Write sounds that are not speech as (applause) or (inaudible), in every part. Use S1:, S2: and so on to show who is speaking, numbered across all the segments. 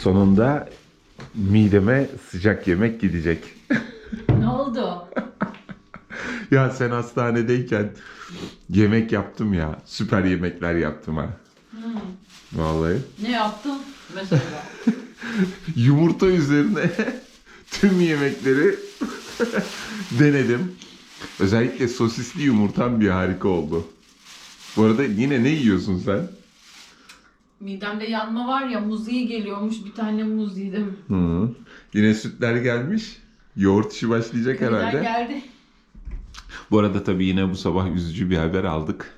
S1: Sonunda mideme sıcak yemek gidecek.
S2: Ne oldu? (laughs)
S1: ya sen hastanedeyken yemek yaptım ya. Süper yemekler yaptım ha. Vallahi.
S2: Ne yaptın mesela? (laughs)
S1: Yumurta üzerine (laughs) tüm yemekleri denedim. Özellikle sosisli yumurtam bir harika oldu. Bu arada yine ne yiyorsun sen?
S2: Midemde yanma var ya muz iyi geliyormuş bir tane muz yedim.
S1: Hı. Yine sütler gelmiş. Yoğurt işi başlayacak
S2: Köyden
S1: herhalde.
S2: geldi.
S1: Bu arada tabii yine bu sabah üzücü bir haber aldık.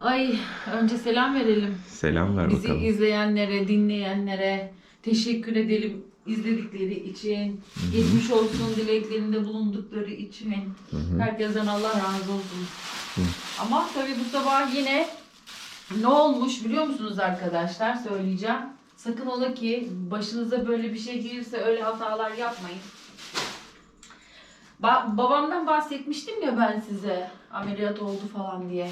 S2: Ay önce selam verelim.
S1: Selam ver
S2: Bizi
S1: bakalım.
S2: izleyenlere, dinleyenlere teşekkür edelim izledikleri için. Geçmiş olsun dileklerinde bulundukları için. Herkesten Allah razı olsun. Ama tabii bu sabah yine ne olmuş biliyor musunuz arkadaşlar? Söyleyeceğim. Sakın ola ki başınıza böyle bir şey gelirse öyle hatalar yapmayın. Ba- babamdan bahsetmiştim ya ben size ameliyat oldu falan diye.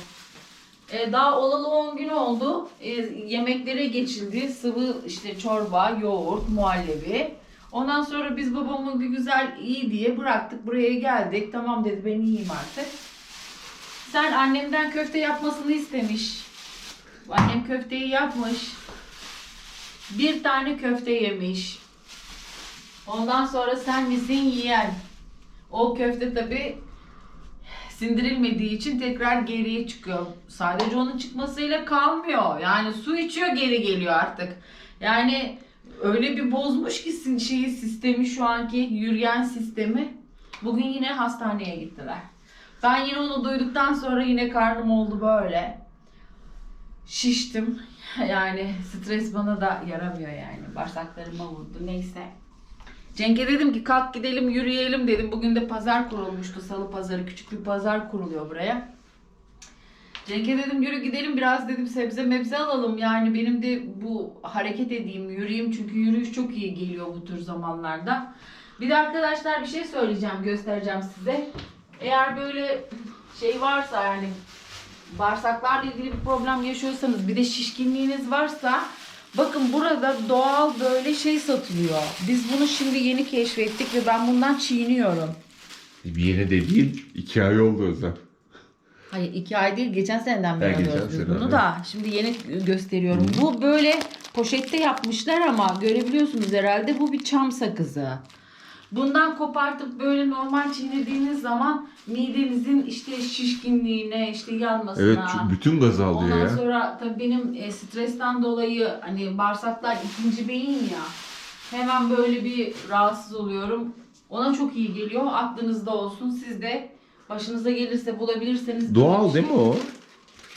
S2: E, daha olalı 10 gün oldu. E, yemeklere geçildi. Sıvı işte çorba, yoğurt, muhallebi. Ondan sonra biz babamı bir güzel iyi diye bıraktık. Buraya geldik. Tamam dedi ben iyiyim artık. Sen annemden köfte yapmasını istemiş. Annem köfteyi yapmış. Bir tane köfte yemiş. Ondan sonra sen misin yiyen? O köfte tabi sindirilmediği için tekrar geriye çıkıyor. Sadece onun çıkmasıyla kalmıyor. Yani su içiyor geri geliyor artık. Yani öyle bir bozmuş ki şeyi sistemi şu anki yürüyen sistemi. Bugün yine hastaneye gittiler. Ben yine onu duyduktan sonra yine karnım oldu böyle. Şiştim. (laughs) Yani stres bana da yaramıyor yani. Bağırsaklarıma vurdu. Neyse. Cenk'e dedim ki kalk gidelim yürüyelim dedim. Bugün de pazar kurulmuştu. Salı pazarı küçük bir pazar kuruluyor buraya. Cenk'e dedim yürü gidelim biraz dedim sebze mebze alalım. Yani benim de bu hareket edeyim, yürüyeyim. Çünkü yürüyüş çok iyi geliyor bu tür zamanlarda. Bir de arkadaşlar bir şey söyleyeceğim, göstereceğim size. Eğer böyle şey varsa yani bağırsaklarla ilgili bir problem yaşıyorsanız bir de şişkinliğiniz varsa bakın burada doğal böyle şey satılıyor. Biz bunu şimdi yeni keşfettik ve ben bundan çiğniyorum.
S1: Bir yeni de değil. iki ay oldu zaman.
S2: Hayır iki ay değil geçen seneden beri
S1: Ha, geçen
S2: alıyoruz biz
S1: sene,
S2: bunu
S1: evet.
S2: da. Şimdi yeni gösteriyorum. Bu böyle poşette yapmışlar ama görebiliyorsunuz herhalde bu bir çam sakızı. Bundan kopartıp böyle normal çiğnediğiniz zaman midenizin işte şişkinliğine, işte yanmasına.
S1: Evet çünkü bütün gazı alıyor
S2: Ondan
S1: ya.
S2: sonra tabii benim e, stresten dolayı hani bağırsaklar ikinci beyin ya. Hemen böyle bir rahatsız oluyorum. Ona çok iyi geliyor. Aklınızda olsun. Siz de başınıza gelirse bulabilirseniz.
S1: Doğal
S2: bir
S1: değil mi
S2: şey-
S1: o?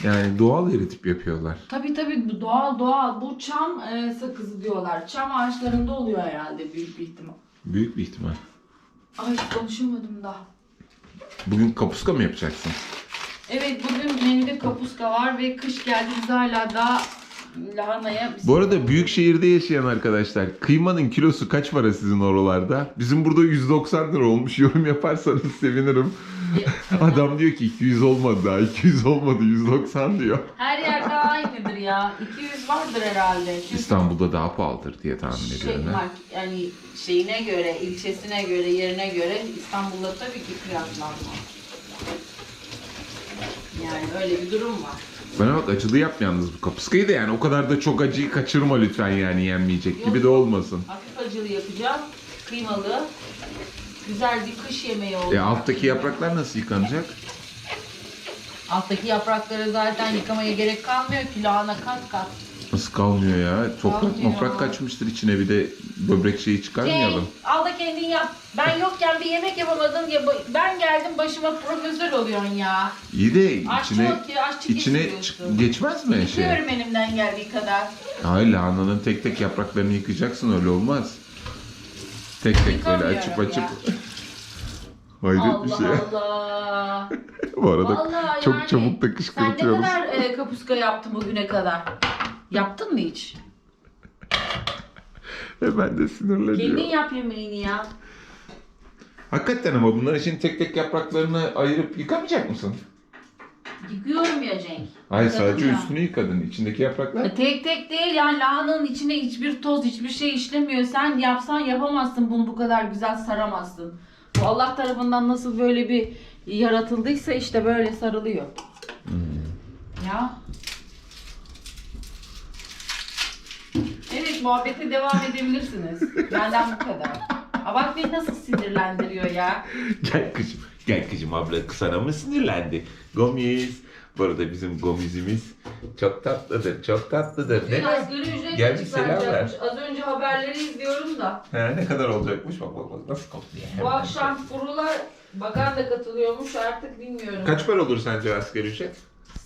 S1: Yani doğal eritip yapıyorlar.
S2: Tabii tabii bu doğal doğal. Bu çam e, sakızı diyorlar. Çam ağaçlarında oluyor herhalde büyük bir ihtimal.
S1: Büyük bir ihtimal.
S2: Ay konuşamadım da.
S1: Bugün kapuska mı yapacaksın?
S2: Evet bugün menüde kapuska var ve kış geldi biz hala daha lahanaya
S1: Bu arada büyük şehirde yaşayan arkadaşlar kıymanın kilosu kaç para sizin oralarda? Bizim burada 190 lira olmuş. Yorum yaparsanız sevinirim. Adam diyor ki 200 olmadı daha. 200 olmadı 190 diyor.
S2: Her yerde aynıdır ya. 200 vardır herhalde. Çünkü
S1: İstanbul'da daha pahalıdır diye tahmin
S2: şey,
S1: ediyorum. ha.
S2: mark- yani şeyine göre, ilçesine göre, yerine göre İstanbul'da tabii ki fiyatlanma. Yani öyle bir durum var.
S1: Bana bak acılı yap yalnız bu kapuskayı da yani o kadar da çok acıyı kaçırma lütfen yani yenmeyecek gibi de olmasın.
S2: Hafif acılı yapacağım. Kıymalı. Güzel bir kış yemeği oldu.
S1: E alttaki yapraklar nasıl yıkanacak?
S2: Alttaki yaprakları zaten yıkamaya gerek kalmıyor ki lahana kat kat.
S1: Nasıl kalmıyor ya? Toprak
S2: Kalmıyor.
S1: moprak kaçmıştır içine bir de böbrek şeyi çıkarmayalım.
S2: Cenk, al da kendin yap. Ben yokken bir yemek yapamadın ba- ben geldim başıma profesör oluyorsun ya.
S1: İyi de
S2: Aşçı
S1: içine
S2: ki aşçı
S1: içine geçmez mi şey?
S2: Yapıyorum elimden geldiği kadar.
S1: Hayır lahananın tek tek yapraklarını yıkacaksın öyle olmaz. Tek tek böyle
S2: Yıkamıyorum
S1: açıp
S2: ya.
S1: açıp. Hayret bir
S2: Allah
S1: şey.
S2: Allah. (laughs)
S1: Bu arada
S2: Vallahi
S1: çok
S2: yani
S1: çabuk da
S2: Sen ne
S1: kışkırtıyoruz.
S2: kadar e, kapuska yaptın bugüne kadar? Yaptın mı hiç? (laughs)
S1: Ben de sinirleniyorum.
S2: Kendin yap yemeğini ya.
S1: Hakikaten ama bunlar için tek tek yapraklarını ayırıp yıkamayacak mısın?
S2: Yıkıyorum ya Cenk.
S1: Hayır
S2: Yıkadım
S1: sadece
S2: ya.
S1: üstünü yıkadın. İçindeki yapraklar.
S2: E, Tek tek değil yani lahananın içine hiçbir toz hiçbir şey işlemiyor. Sen yapsan yapamazsın bunu bu kadar güzel saramazsın. Bu Allah tarafından nasıl böyle bir yaratıldıysa işte böyle sarılıyor. Ya. Evet muhabbete devam edebilirsiniz. (laughs) Benden bu kadar. Aa, bak beni nasıl sinirlendiriyor ya.
S1: Gel kızım. Gel kızım abla sana mı sinirlendi? Gomiz. Bu arada bizim gomizimiz çok tatlıdır. Çok tatlıdır. Mi?
S2: asgari ücret
S1: Gel bir selam
S2: açıklanacakmış. Az önce haberleri izliyorum da.
S1: He, ne kadar olacakmış? Bak bak bak nasıl kokluyor.
S2: Bu akşam kurular bakan da katılıyormuş artık bilmiyorum.
S1: Kaç para olur sence asgari ücret?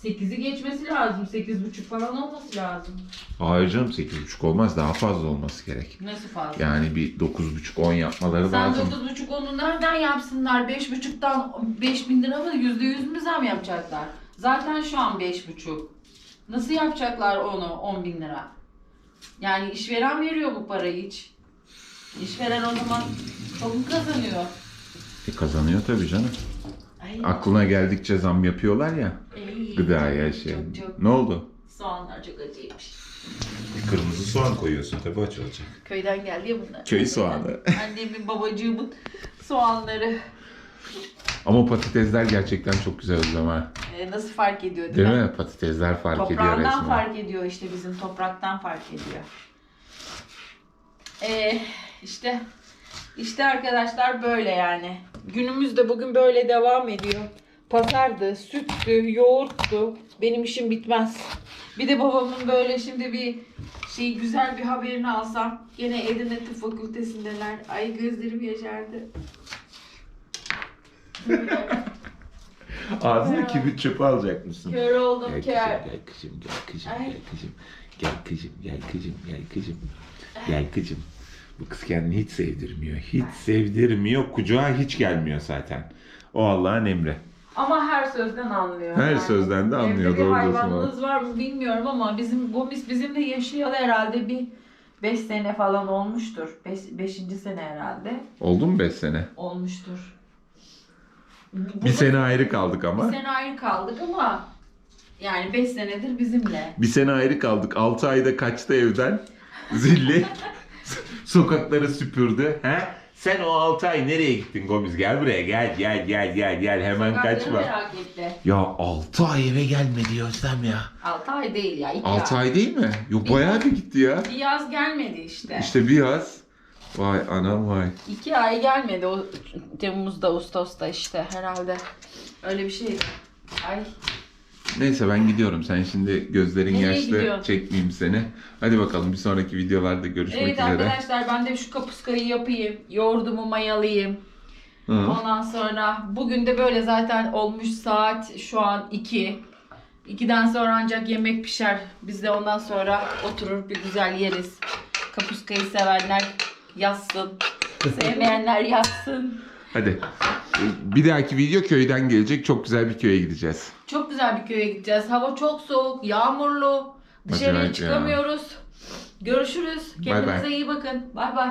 S2: 8'i geçmesi lazım. 8,5 falan olması lazım.
S1: Hayır canım 8,5 olmaz. Daha fazla olması gerek.
S2: Nasıl fazla?
S1: Yani bir 9,5-10 yapmaları
S2: Sen
S1: lazım.
S2: 9,5 onu nereden yapsınlar? 5,5'tan 5000 lira mı? %100 mü zam yapacaklar? Zaten şu an 5,5. Nasıl yapacaklar onu 10 bin lira? Yani işveren veriyor bu parayı hiç. İşveren o zaman çok mu kazanıyor?
S1: E, kazanıyor tabii canım.
S2: Ay,
S1: Aklına geldikçe zam yapıyorlar ya.
S2: ay,
S1: Gıdaya
S2: çok,
S1: şey.
S2: Çok çok.
S1: Ne oldu?
S2: Soğanlar çok acıymış.
S1: Kırmızı soğan koyuyorsun tabii aç olacak.
S2: Köyden geldi ya bunlar.
S1: Köy soğanı.
S2: Annemin babacığımın soğanları.
S1: Ama patatesler gerçekten çok güzel o zaman.
S2: Ee, nasıl fark ediyor
S1: Değil
S2: mi?
S1: mi? Patatesler fark ediyor
S2: Toprağından
S1: resmen.
S2: fark ediyor işte bizim topraktan fark ediyor. Ee, işte işte arkadaşlar böyle yani. Günümüz de bugün böyle devam ediyor. Pazardı, süttü, yoğurttu. Benim işim bitmez. Bir de babamın böyle şimdi bir şey güzel bir haberini alsam. Gene Edirne Tıp Fakültesindeler. Ay gözlerim yaşardı. (laughs)
S1: Ağzına kibrit çöpü alacak mısın?
S2: Kör oldum
S1: Gel
S2: kör.
S1: kızım, gel kızım, gel kızım,
S2: Ay.
S1: gel kızım. Gel kızım, gel kızım, gel kızım. Gel kızım. Bu kız kendini hiç sevdirmiyor. Hiç sevdirmiyor. Kucağa hiç gelmiyor zaten. O Allah'ın emri.
S2: Ama her sözden anlıyor.
S1: Her sözden de anlıyor,
S2: Evde
S1: doğru
S2: bir
S1: diyorsun
S2: hayvanınız var mı bilmiyorum ama bizim Gomis bizimle yaşayalı herhalde bir 5 sene falan olmuştur. 5. sene herhalde
S1: Oldu mu 5 sene?
S2: olmuştur.
S1: Bir sene ayrı kaldık ama.
S2: Bir sene ayrı kaldık ama yani 5 senedir bizimle.
S1: Bir sene ayrı kaldık. 6 ayda kaçtı evden. Zilli. (laughs) Sokakları süpürdü. He? Sen o 6 ay nereye gittin Gomiz? Gel buraya gel gel gel gel gel hemen
S2: Sokakları
S1: kaçma.
S2: merak etti.
S1: Ya 6 ay eve gelmedi Özlem ya.
S2: 6 ay değil ya 2
S1: 6
S2: ay.
S1: ay değil mi? Yok bayağı bir gitti ya.
S2: Bir yaz gelmedi işte.
S1: İşte bir yaz. Vay anam vay.
S2: 2 ay gelmedi o Temmuz'da Ağustos'ta işte herhalde. Öyle bir şeydi. Ay
S1: Neyse ben gidiyorum. Sen şimdi gözlerin
S2: Nereye
S1: yaşlı.
S2: gidiyorsun?
S1: Çekmeyeyim seni. Hadi bakalım bir sonraki videolarda görüşmek
S2: Evet
S1: üzere.
S2: arkadaşlar ben de şu kapuskayı yapayım. Yoğurdumu mayalayayım.
S1: Hı.
S2: Ondan sonra bugün de böyle zaten olmuş saat şu an 2. 2'den sonra ancak yemek pişer. Biz de ondan sonra oturur bir güzel yeriz. Kapuskayı sevenler yazsın. Sevmeyenler yazsın.
S1: Hadi. Bir dahaki video köyden gelecek. Çok güzel bir köye gideceğiz.
S2: Çok güzel bir köye gideceğiz. Hava çok soğuk, yağmurlu. Dışarıya
S1: Acayip ya.
S2: çıkamıyoruz. Görüşürüz.
S1: Bay
S2: Kendinize
S1: bay.
S2: iyi bakın. Bay bay.